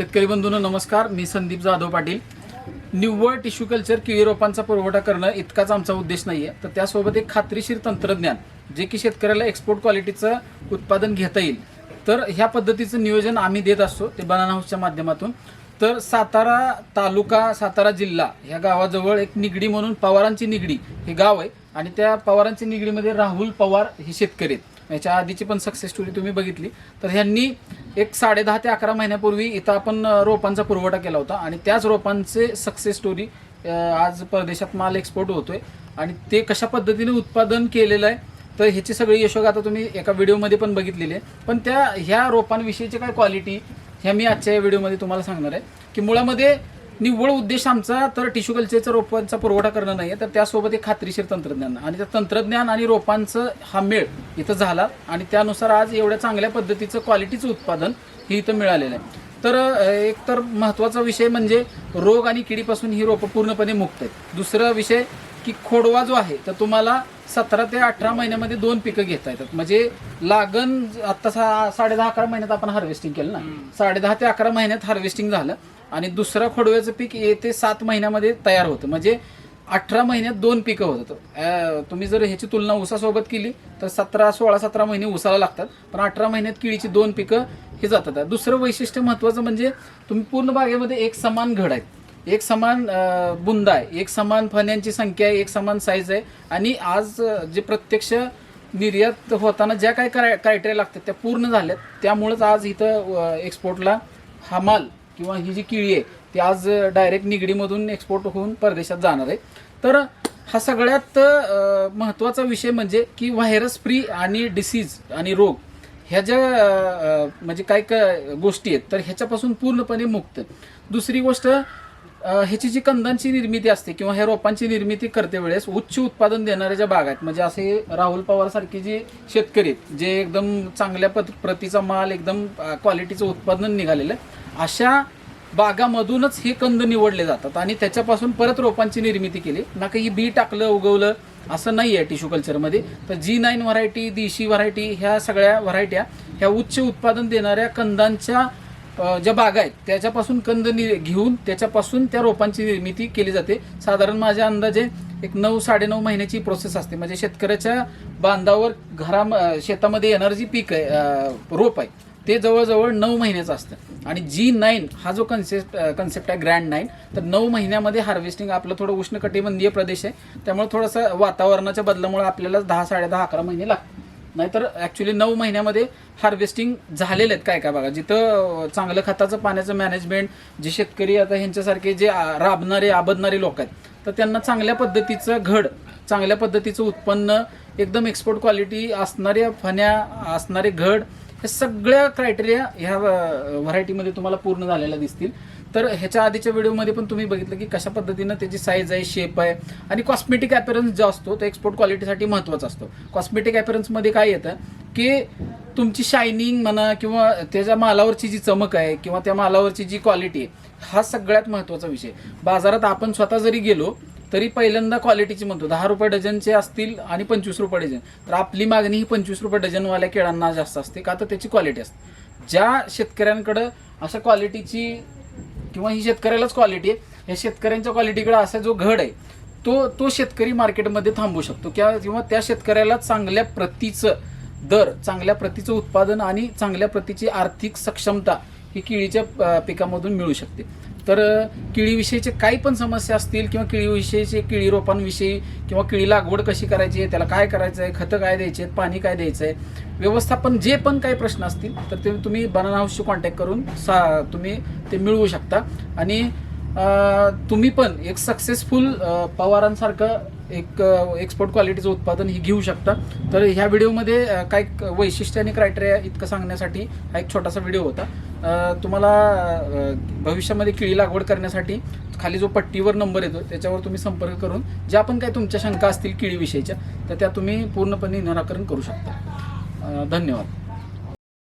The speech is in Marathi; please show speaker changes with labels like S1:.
S1: शेतकरी बंधूंनो नमस्कार. मी संदीप जाधव पाटील. निव्वळ टिश्यू कल्चर केळी रोपांचा पुरवठा करणं इतकाच आमचा उद्देश नाही आहे तर त्यासोबत एक खात्रीशीर तंत्रज्ञान जे की शेतकऱ्याला एक्सपोर्ट क्वालिटीचं उत्पादन घेता येईल. तर ह्या पद्धतीचं नियोजन आम्ही देत असतो ते बनाना हाऊसच्या माध्यमातून. तर सातारा तालुका सातारा जिल्हा ह्या गावाजवळ एक निगडी म्हणून पवारांची निगडी हे गाव आहे. आणि त्या पवारांची निगडीमध्ये राहुल पवार हे शेतकरी आहेत. याच्या आधीची पण सक्सेस स्टोरी तुम्ही बघितली. तर ह्यांनी एक साडे दहा ते अकरा महिन्यापूर्वी इथं आपण रोपांचा पुरवठा केला होता. आणि त्याच रोपांचे सक्सेस स्टोरी आज परदेशात माल एक्सपोर्ट होतोय. आणि ते कशा पद्धतीने उत्पादन केलेलं आहे तर ह्याची सगळी यशोगाथा तुम्ही एका व्हिडिओमध्ये पण बघितलेली आहे. पण त्या ह्या रोपांविषयीची काय क्वालिटी ह्या मी आजच्या या व्हिडिओमध्ये तुम्हाला सांगणार आहे. की मुळामध्ये निव्वळ उद्देश आमचा तर टिश्यू कल्चरचा रोपांचा पुरवठा करणं नाही आहे तर त्यासोबत एक खात्रीशीर तंत्रज्ञान. आणि त्या तंत्रज्ञान आणि रोपांचं हा मेळ इथं झाला आणि त्यानुसार आज एवढ्या चांगल्या पद्धतीचं क्वालिटीचं उत्पादन हे इथं मिळालेलं आहे. तर एक तर महत्त्वाचा विषय म्हणजे रोग आणि किडीपासून ही रोपं पूर्णपणे मुक्त आहेत. दुसरा विषय की खोडवा जो आहे तर तुम्हाला सतरा ते अठरा महिन्यामध्ये दोन पिकं घेता येतात. म्हणजे लागण आता सा साडे दहा अकरा महिन्यात आपण हार्वेस्टिंग केलं ना? साडे दहा ते अकरा महिन्यात हार्वेस्टिंग झालं. आणि दुसरा खोडव्याचं पीक येते सात महिन्यामध्ये तयार होतं. म्हणजे अठरा महिन्यात दोन पिकं होतात. तुम्ही जर ह्याची तुलना ऊसासोबत केली तर सतरा सोळा सतरा महिने ऊसाला लागतात. पण अठरा महिन्यात किळीची दोन पिकं हे जातात. दुसरं वैशिष्ट्य महत्त्वाचं म्हणजे तुम्ही पूर्ण बागेमध्ये एक समान घड आहेत. एक समान बुंदा आहे. एक समान फण्यांची संख्या आहे एक समान साईज आहे. आणि आज जे प्रत्यक्ष निर्यात होताना ज्या काय क्राय क्रायटेरिया लागतात त्या पूर्ण झाल्यात. त्यामुळंच आज इथं एक्सपोर्टला हा माल किंवा ही जी किळी आहे ती आज डायरेक्ट निगडीमधून एक्सपोर्ट होऊन परदेशात जाणार आहे. तर हा सगळ्यात महत्त्वाचा विषय म्हणजे की व्हायरस फ्री आणि डिसीज आणि रोग ह्या ज्या म्हणजे काय काय गोष्टी आहेत तर ह्याच्यापासून पूर्णपणे मुक्त दुसरी गोष्ट ह्याची जी कंदांची निर्मिती असते किंवा ह्या रोपांची निर्मिती करते वेळेस उच्च उत्पादन देणाऱ्या ज्या बागा आहेत म्हणजे असे राहुल पवारसारखे जे शेतकरी आहेत जे एकदम चांगल्या पत प्रतीचा माल एकदम क्वालिटीचं उत्पादन निघालेलं आहे अशा बागामधूनच हे कंद निवडले जातात आणि त्याच्यापासून परत रोपांची निर्मिती केली. ना काही बी टाकलं उगवलं असं नाही आहे टिश्यू कल्चरमध्ये. तर जी नाईन व्हरायटी देशी व्हरायटी ह्या सगळ्या व्हरायट्या ह्या उच्च उत्पादन देणाऱ्या कंदांच्या ज्या बागा आहेत त्याच्यापासून कंद नि घेऊन त्याच्यापासून त्या रोपांची निर्मिती केली जाते. साधारण माझ्या अंदाजे एक नऊ साडेनऊ महिन्याची प्रोसेस असते. म्हणजे शेतकऱ्याच्या बांधावर घरा शेतामध्ये येणारं जी पीक आहे रोप आहे. ते जवळजवळ नऊ महिन्याचं असतं. आणि जी नाईन हा जो कन्सेप्ट कन्सेप्ट आहे ग्रँड नाईन तर नऊ महिन्यामध्ये हार्वेस्टिंग आपलं थोडं उष्णकटिबंधीय प्रदेश आहे. त्यामुळे थोडंसं वातावरणाच्या बदलामुळे आपल्याला दहा साडे दहा अकरा महिने लागतात. नाहीतर ॲक्च्युली नऊ महिन्यामध्ये हार्वेस्टिंग झालेले आहेत काय काय बघा. जिथं चांगलं खताचं पाण्याचं मॅनेजमेंट जे शेतकरी आता ह्यांच्यासारखे जे राबणारे आबदणारे लोक आहेत तर त्यांना चांगल्या पद्धतीचं घड चांगल्या पद्धतीचं उत्पन्न एकदम एक्सपोर्ट क्वालिटी असणाऱ्या फण्या असणारे घड हे सगळ्या क्रायटेरिया ह्या व्हरायटीमध्ये तुम्हाला पूर्ण झालेल्या दिसतील. तर ह्याच्या आधीच्या व्हिडिओमध्ये पण तुम्ही बघितलं की कशा पद्धतीनं त्याची साईज आहे शेप आहे आणि कॉस्मेटिक ॲपेरन्स जो असतो तो एक्सपोर्ट क्वालिटीसाठी महत्त्वाचा असतो. कॉस्मेटिक ॲपेरन्समध्ये काय येतं की तुमची शायनिंग म्हणा किंवा त्याच्या मालावरची जी चमक आहे किंवा त्या मालावरची जी क्वालिटी आहे हा सगळ्यात महत्त्वाचा विषय बाजारात आपण स्वतः जरी गेलो तरी पहिल्यांदा क्वालिटीची म्हणतो. दहा रुपये डझनचे असतील आणि पंचवीस रुपये डझन. तर आपली मागणी ही पंचवीस रुपये डझनवाल्या केळांना जास्त असते का? तर त्याची क्वालिटी असते. ज्या शेतकऱ्यांकडं अशा क्वालिटीची किंवा ही शेतकऱ्यालाच क्वालिटी आहे या शेतकऱ्यांच्या क्वालिटीकडे असा जो घड आहे तो तो शेतकरी मार्केटमध्ये थांबू शकतो. किंवा किंवा त्या शेतकऱ्याला चांगल्या प्रतीचं दर चांगल्या प्रतीचं उत्पादन आणि चांगल्या प्रतीची आर्थिक सक्षमता ही केळीच्या पिकामधून मिळू शकते. तर किळीविषयीचे केळीविषयीचे काही पण समस्या असतील किंवा केळीविषयीचे केळी रोपांविषयी किंवा केळी लागवड कशी करायची आहे त्याला काय करायचं आहे खतं काय द्यायचे आहेत पाणी काय द्यायचं आहे व्यवस्थापन जे पण काही प्रश्न असतील तर ते तुम्ही बनाना हाऊसशी कॉन्टॅक्ट करून सा तुम्ही ते मिळवू शकता. आणि तुम्ही पण एक सक्सेसफुल पवारांसारखं एक एक्सपोर्ट क्वालिटीचं उत्पादन ही घेऊ शकता. तर ह्या व्हिडिओमध्ये काय वैशिष्ट्य आणि क्रायटेरिया इतकं सांगण्यासाठी हा एक छोटासा व्हिडिओ होता. तुम्हाला भविष्यामध्ये केळी लागवड करण्यासाठी खाली जो पट्टीवर नंबर येतो त्याच्यावर तुम्ही संपर्क करून ज्या पण काही तुमच्या शंका असतील केळीविषयीच्या तर त्या तुम्ही पूर्णपणे निराकरण करू शकता. धन्यवाद.